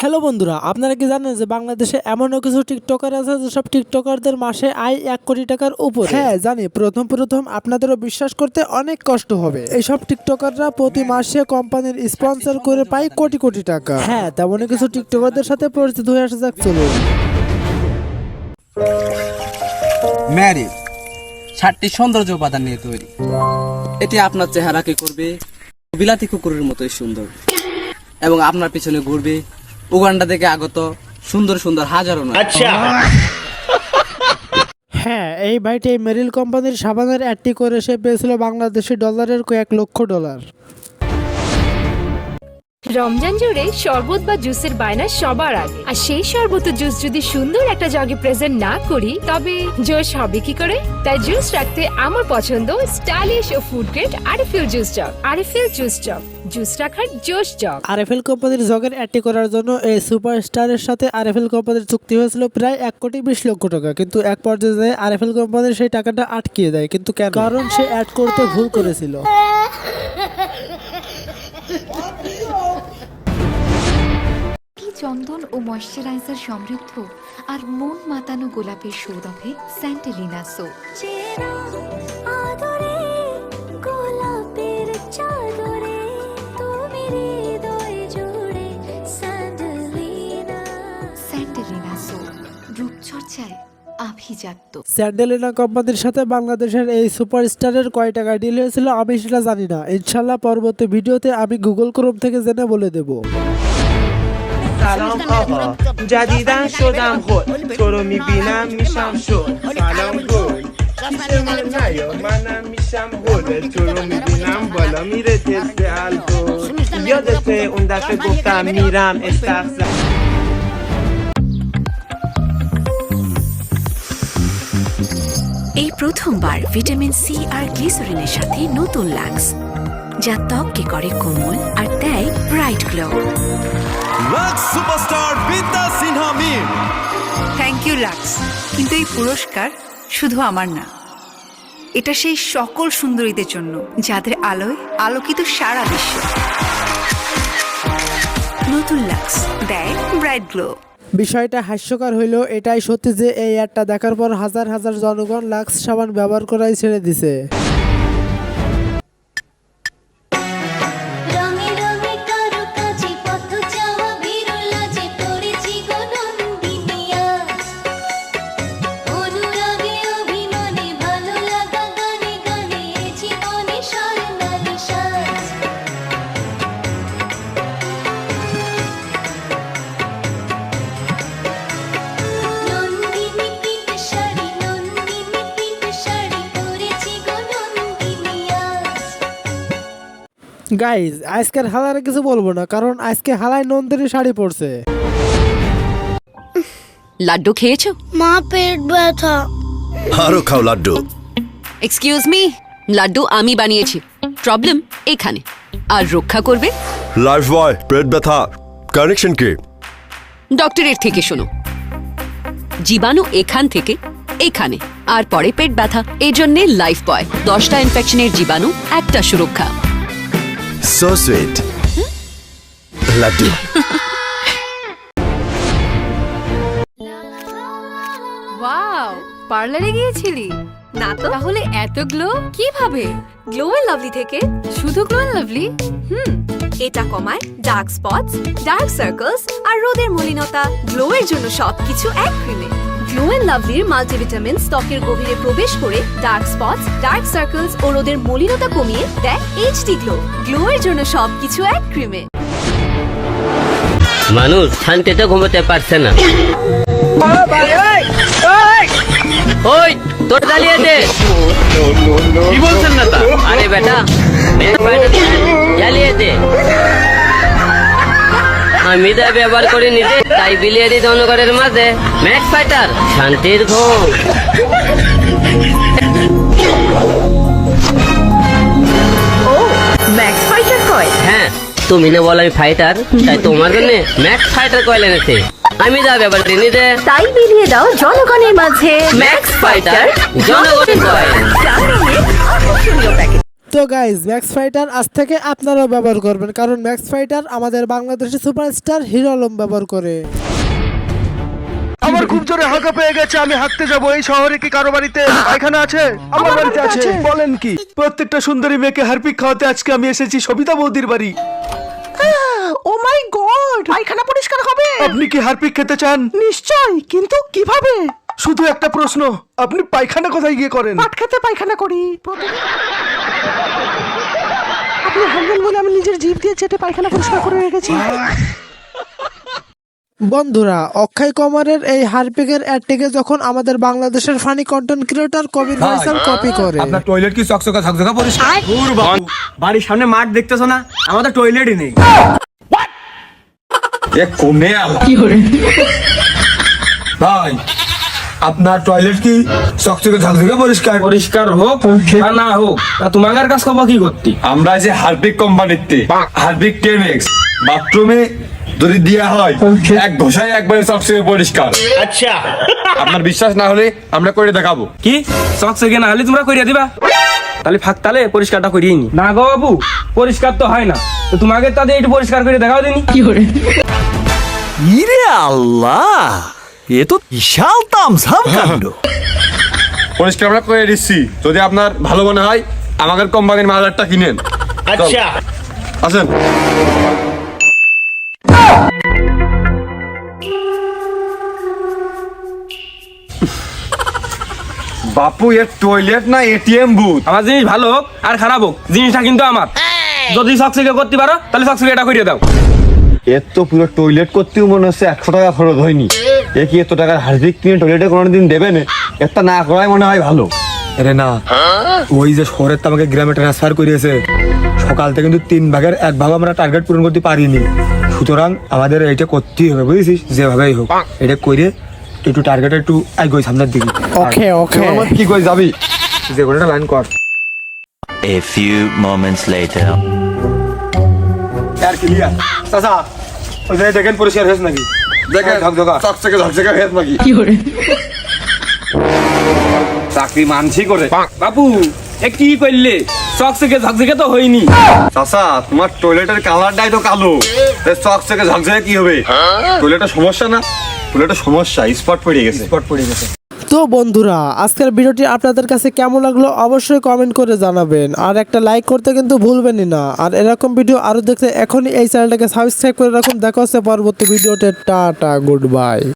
Hello বন্ধুরা আপনারা কি জানেন যে বাংলাদেশে এমনও কিছু টিকটকার আছে যেসব টিকটকারদের মাসে আয় এক কোটি টাকার উপর? হ্যাঁ জানি। প্রথম প্রথম আপনাদেরও বিশ্বাস করতে অনেক কষ্ট হবে। এইসব টিকটকাররা প্রতি মাসে কোম্পানির স্পন্সর করে পায় কোটি কোটি টাকা। হ্যাঁ তেমনই কিছু টিকটকারদের সাথে পরিচিত হয়ে আসা যাক চলুন। ম্যারিজ সাতটি সৌন্দর্য উপাদান নিয়ে তৈরি। এটি আপনার চেহারাকে করবে বিলাতি কুকুরের মতোই সুন্দর। এবং আপনার পিছনে ঘুরবে উগান্ডা থেকে আগত সুন্দর সুন্দর হাজারো আচ্ছা। হ্যাঁ এই ভাইটি মেরিল কোম্পানির সাবানের অ্যাডটি করে সে পেয়েছিল বাংলাদেশি ডলারের কয়েক লক্ষ ডলার। রমজান জুড়ে শরবত বা জুসের বায়না সবার আগে। আর সেই শরবত জুস যদি সুন্দর একটা জগে প্রেজেন্ট না করি তবে জোশ হবে কি করে? তাই জুস রাখতে আমার পছন্দ স্টাইলিশ ও food grade RFL juice jug. RFL juice jug. Juice রাখার জোশ জগ। আরএফএল কোম্পানির জগের অ্যাডটি করার জন্য এই সুপারস্টারের সাথে আরএফএল কোম্পানির চুক্তি হয়েছিল প্রায় এক কোটি বিশ লক্ষ টাকা। কিন্তু এক পর্যায়ে যায় আরএফএল কোম্পানির সেই টাকাটা আটকিয়ে দেয়। কিন্তু কেন? কারণ সে অ্যাড করতে ভুল করেছিল। চন্দন ও ময়শ্চারাইজার সমৃদ্ধ আর মন মাতানো গোলাপের সৌরভে স্যান্টেলিনা সো। চেনা আদরে গোলাপের চাদরে তুমি হৃদয় জুড়ে স্যান্ডেলিনা স্যান্টেলিনা সো রূপচর্চায় আভিজাত্য। স্যান্ডেলিনা কোম্পানির সাথে বাংলাদেশের এই সুপারস্টারের কয় টাকা ডিল হয়েছিল আমি সেটা জানি না। ইনশাল্লাহ পরবর্তী ভিডিওতে আমি গুগল ক্রোম থেকে জেনে বলে দেবো। سلام آقا جدیدن شدم خود تو رو میبینم میشم شد سلام گل پیشمون نیا منم میشم گل تو رو میبینم بالا میره تلف الکل یادته اون دفعه گفتم میرم استخزم এই প্রথমবার ভিটামিন সি আর গ্লিসারিনের সাথে নতুন লাক্স যা ত্বককে করে কোমল আর দেয় bright glow Lux superstar Vidya Sinha Mim thank you Lux কিন্তু এই পুরস্কার শুধু আমার না। এটা সেই সকল সুন্দরীদের জন্য যাদের আলোয় আলোকিত সারা বিশ্ব। নতুন লাক্স দেয় ব্রাইট গ্লো বিষয়টা হাস্যকর হইলেও এটাই সত্যি যে এই অ্যাডটা দেখার পর হাজার হাজার জনগণ লাক্স সাবান ব্যবহার করাই ছেড়ে দিছে। গাইজ আজকের হালারে কিছু বলব না কারণ আজকে হালায় নন্দিনী শাড়ি পরছে। লাড্ডু খেয়েছো? মা পেট ব্যথা। আরও খাও লাড্ডু। এক্সকিউজ মি লাড্ডু আমি বানিয়েছি। প্রবলেম এখানে। আর রক্ষা করবে? লাইফ বয় পেট ব্যথা। কানেকশন কি? ডক্টরের থেকে শোনো। জীবাণু এখান থেকে এখানে। আর পরে পেট ব্যথা। এই জন্যে লাইফ বয় দশটা ইনফেকশনের জীবাণু একটা সুরক্ষা। সো সুইট লাড্ডু ওয়াও পার্লারে গিয়েছিলি? না তো। তাহলে এত গ্লো কীভাবে? গ্লো এন্ড লাভলি থেকে? শুধু গ্লো এন্ড লাভলি হুম। এটা কমায় ডার্ক স্পটস ডার্ক সার্কেলস আর রোদের মলিনতা গ্লো এর জন্য সবকিছু এক ক্রিমে গ্লো এন্ড লাভলির মাল্টিভিটামিন ত্বকের গভীরে প্রবেশ করে ডার্ক স্পটস ডার্ক সার্কেলস ও রোদের মলিনতা কমিয়ে দেয় এইচডি গ্লো গ্লো এর জন্য সবকিছু এক ক্রিমে মানুষ শান্তিতে ঘুমোতে পারছে না ওই তোর জ্বালিয়ে দে কি বলছেন না তা ব্যাগ ফাইটার জ্বালিয়ে দে আমি তো ব্যবহার করে নিতে তাই বিলিয়ে দিই জনগণের মাঝে। ম্যাক ফাইটার শান্তির ঘুম ম্যাক্স ফাইটার কয়? হ্যাঁ তুমি না বলো আমি ফাইটার তাই তোমার জন্য ম্যাক্স ফাইটার কয়েল এনেছে। আমি যা ব্যবহার করি নিতে তাই বিলিয়ে দাও জনগণের মাঝে ম্যাক্স ফাইটার। জনগণের কয়েল। তো গাইজ ম্যাক্স ফাইটার আজ থেকে আপনারাও ব্যবহার করবেন কারণ ম্যাক্স ফাইটার আমাদের বাংলাদেশের সুপারস্টার হিরো আলম ব্যবহার করে। আমার খুব জোরে হাঁকা পেয়ে গেছে আমি হাঁকতে যাব। এই শহরে কি কারও বাড়িতে পায়খানা আছে? আমার বাড়িতে আছে। বলেন কি? প্রত্যেকটা সুন্দরী মেয়েকে হারপিক খাওয়াতে আজকে আমি এসেছি সবিতা বৌদির বাড়ি। ও মাই গড পায়খানা পরিষ্কার হবে? আপনি কি হারপিক খেতে চান? নিশ্চয় কিন্তু কীভাবে? শুধু একটা প্রশ্ন আপনি পায়খানা কোথায় গিয়ে করেন? পাট খেতে পায়খানা করি। আপনি হারবেন বলে আমি নিজের জিভ দিয়ে চেটে পায়খানা পরিষ্কার করে রেখেছি। বন্ধুরা অক্ষয় কুমারের এই হারপিকের অ্যাডটিকে যখন আমাদের বাংলাদেশের funny content creator Kabir Faisal copy করে। আপনার টয়লেট কি চকচকা ঝকঝকা পরিষ্কার? বাড়ির সামনে মাঠ দেখতেছো না? আমাদের টয়লেটই নেই। এ কোনে ভাই আপনার টয়লেট কি চকচকে ঝকঝকে পরিষ্কার? পরিষ্কার হোক আর না হোক তা তোমাদের কাজ খবর কি করতে? আমরা যে হার্পিক কোম্পানিতে হার্পিক টেনেক্স বাথরুমে যদি দেওয়া হয় এক ঘষায় একবারে সবচেয়ে পরিষ্কার। আচ্ছা। আপনার বিশ্বাস না হলে আমরা করে দেখাবো। কি? চকচকে না হলে তোমরা করিয়া দিবা? তাহলে ফাঁক তালে পরিষ্কারটা করিয়ে নি। না গো বাবু পরিষ্কার তো হয় না। তো তোমাকে তাদের একটু পরিষ্কার করে দেখাও দিনি। ইরে আল্লাহ! এ তো বিশাল তামসাম কাণ্ড পরিষ্কার আমরা করে দিচ্ছি। যদি আপনার ভালো মনে হয় আমাদের কোম্পানির মালারটা কিনেন। আচ্ছা। আসেন। বাপু এর টয়লেট না এটিএম বুথ আমার জিনিস ভালো হোক আর খারাপ হোক জিনিসটা কিন্তু আমার। যদি চকচকে করতে পারো তাহলে চকচকে এটা করিয়ে দাও। এর তো পুরো টয়লেট করতেও মনে হচ্ছে একশো টাকা খরচ হয়নি। এ কি এত টাকার হার্দিক কিনে টয়লেটে কোনোদিন দেবে না? একটা না করাই মনে হয় ভালো। আরে না। ওই যে শহরের তো আমাকে গ্রামে ট্রান্সফার করিয়েছে। সকাল থেকে কিন্তু তিন ভাগের এক ভাগ আমরা টার্গেট পূরণ করতে পারিনি। সুতরাং আমাদের এটা করতেই হবে বুঝেছিস? যেভাবেই হোক। এটা করে একটু টার্গেট একটু আগে সামনের দিকে। ওকে ওকে। আমার কি কই যাবি? যে লাইন কর। Few moments later. আর ক্লিয়ার চাচা ওই যে দেখেন পরিষ্কার হয়েছে নাকি? দেখেন ঝকঝকা। চকচকে ঝকঝকে হেত নাকি চাকরি মানছি করে। বাপু এ কি করলে? চকচকে ঝকঝকে তো হয়নি। চাচা তোমার টয়লেটের কালারটাই তো কালো। চকচকে ঝকঝকে কি হবে? টয়লেটের সমস্যা না? টয়লেটের সমস্যা স্পট পড়ে গেছে। স্পট পড়ে গেছে। তো বন্ধুরা, আজকের ভিডিওটি আপনাদের কাছে কেমন লাগল অবশ্যই কমেন্ট করে জানাবেন। আর একটা লাইক করতে কিন্তু ভুলবেনই না। আর এরকম ভিডিও আরও দেখতে এখনই এই চ্যানেলটাকে সাবস্ক্রাইব করে রাখুন। দেখা হচ্ছে পরবর্তী ভিডিওতে। Tata good bye